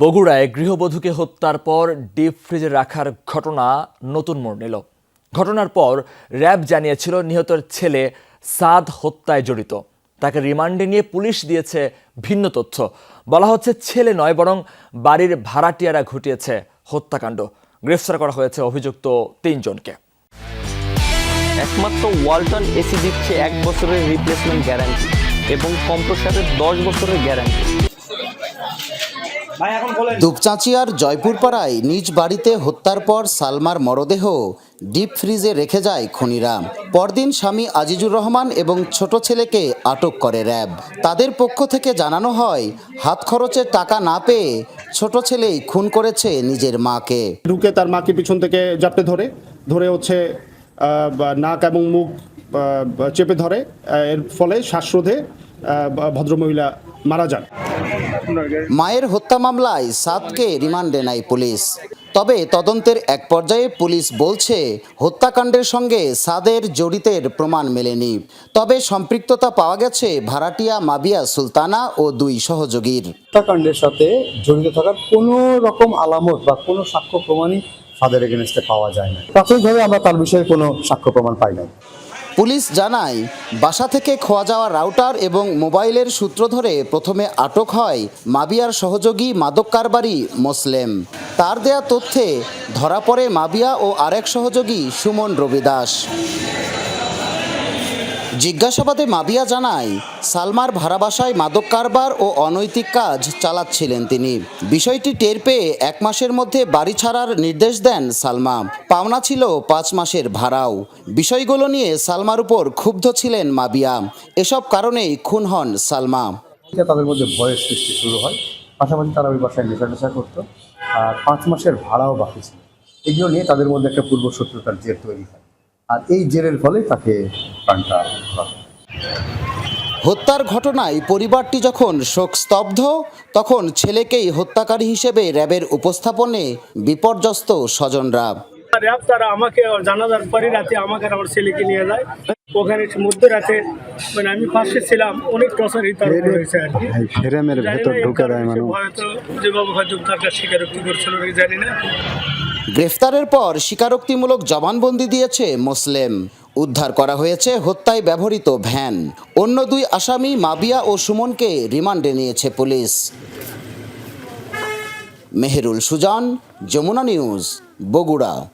বগুড়ায় গৃহবধূকে হত্যার পর ডিপ ফ্রিজে রাখার ঘটনা নতুন মোড় নিল। ঘটনার পর র্যাব জানিয়েছিল নিহতের ছেলে সাদ হত্যায় জড়িত। তাকে রিমান্ডে নিয়ে পুলিশ দিয়েছে ভিন্ন তথ্য। বলা হচ্ছে ছেলে নয়, বরং বাড়ির ভাড়াটিয়ারা ঘটিয়েছে হত্যাকাণ্ড। গ্রেফতার করা হয়েছে অভিযুক্ত তিনজনকে। একমাত্র ওয়ালটন এসি দিচ্ছে এক বছরের রিপ্লেসমেন্ট গ্যারান্টি এবং কম্প্রসারের দশ বছরের গ্যারান্টি দুপচাঁচিয়ার জয়পুরপাড়ায় নিজ বাড়িতে হত্যার পর সালমার মরদেহ ডিপ ফ্রিজে রেখে যায় খুনিরা। পরদিন স্বামী আজিজুর রহমান এবং ছোট ছেলেকে আটক করে র্যাব। তাদের পক্ষ থেকে জানানো হয় হাত খরচের টাকা না পেয়ে ছোট ছেলেই খুন করেছে নিজের মাকে। ঢুকে তার মাকে পিছন থেকে জাপটে ধরে ধরে হচ্ছে বা নাক এবং মুখ চেপে ধরে। এর ফলে শ্বাসরোধে ভদ্রমহিলা মারা যান। মায়ের হত্যা মামলায় সাতকে রিমান্ডে নেয় পুলিশ। তবে তদন্তের এক পর্যায়ে পুলিশ বলছে, হত্যাকাণ্ডের সঙ্গে সাদের জড়িতের প্রমাণ মেলেনি। তবে সম্পৃক্ততা পাওয়া গেছে ভাড়াটিয়া মাবিয়া সুলতানা ও দুই সহযোগীর। হত্যাকাণ্ডের সাথে জড়িত থাকার কোনো রকম আলামত বা কোনো সাক্ষ্য প্রমাণই সাদের এগেনস্টে পাওয়া যায় না প্রাথমিকভাবে আমরা তার বিষয়ে কোনো সাক্ষ্য প্রমাণ পাই নাই। পুলিশ জানায়, বাসা থেকে খোয়া যাওয়া রাউটার এবং মোবাইলের সূত্র ধরে প্রথমে আটক হয় মাবিয়ার সহযোগী মাদক কারবারি মোসলেম। তার দেয়া তথ্যে ধরা পড়ে মাবিয়া ও আরেক সহযোগী সুমন রবি দাস জিজ্ঞাসাবাদে মাবিয়া জানায়, সালমার ভাড়া বাসায় মাদক কারবার ও অনৈতিক কাজ চালাচ্ছিলেন তিনি। বিষয়টি টের পেয়ে এক মাসের মধ্যে বাড়ি ছাড়ার নির্দেশ দেন সালমা। পাওনা ছিল পাঁচ মাসের ভাড়াও। বিষয়গুলো নিয়ে সালমার উপর ক্ষুব্ধ ছিলেন মাবিয়া। এসব কারণেই খুন হন সালমা। তাদের মধ্যে ভয়ের সৃষ্টি শুরু হয়। পাশাপাশি তারা ওই বাসায় নেশা টেশা করতো। আর পাঁচ মাসের ভাড়াও বাকি ছিল। এগুলো নিয়ে তাদের মধ্যে একটা পূর্ব শত্রুতার জের তৈরি হয়। আর এই জেরের ফলে তাকে প্রাণটা হত্যার ঘটনায় পরিবারটি যখন শোকস্তব্ধ তখন ছেলেকেই হত্যাকারী হিসেবে র্যাবের উপস্থাপনে বিপর্যস্ত স্বজনরা। র্যাব তারা আমাকে জানাজার পরে রাতে আমাকে আমার ছেলেকে নিয়ে যায়। ওখানে মধ্যরাতে মানে আমি পাশে ছিলাম অনেক তার হয়েছে আর কি। ফ্রেমের হয়তো যেভাবে হয়তো তারটা স্বীকারোক্তি করছিল জানি না। গ্রেফতারের পর স্বীকারোক্তিমূলক জবানবন্দি দিয়েছে মুসলেম। উদ্ধার করা হয়েছে হত্যায় ব্যবহৃত ভ্যান। অন্য দুই আসামি মাবিয়া ও সুমনকে রিমান্ডে নিয়েছে পুলিশ। মেহেরুল সুজান, যমুনা নিউজ, বগুড়া।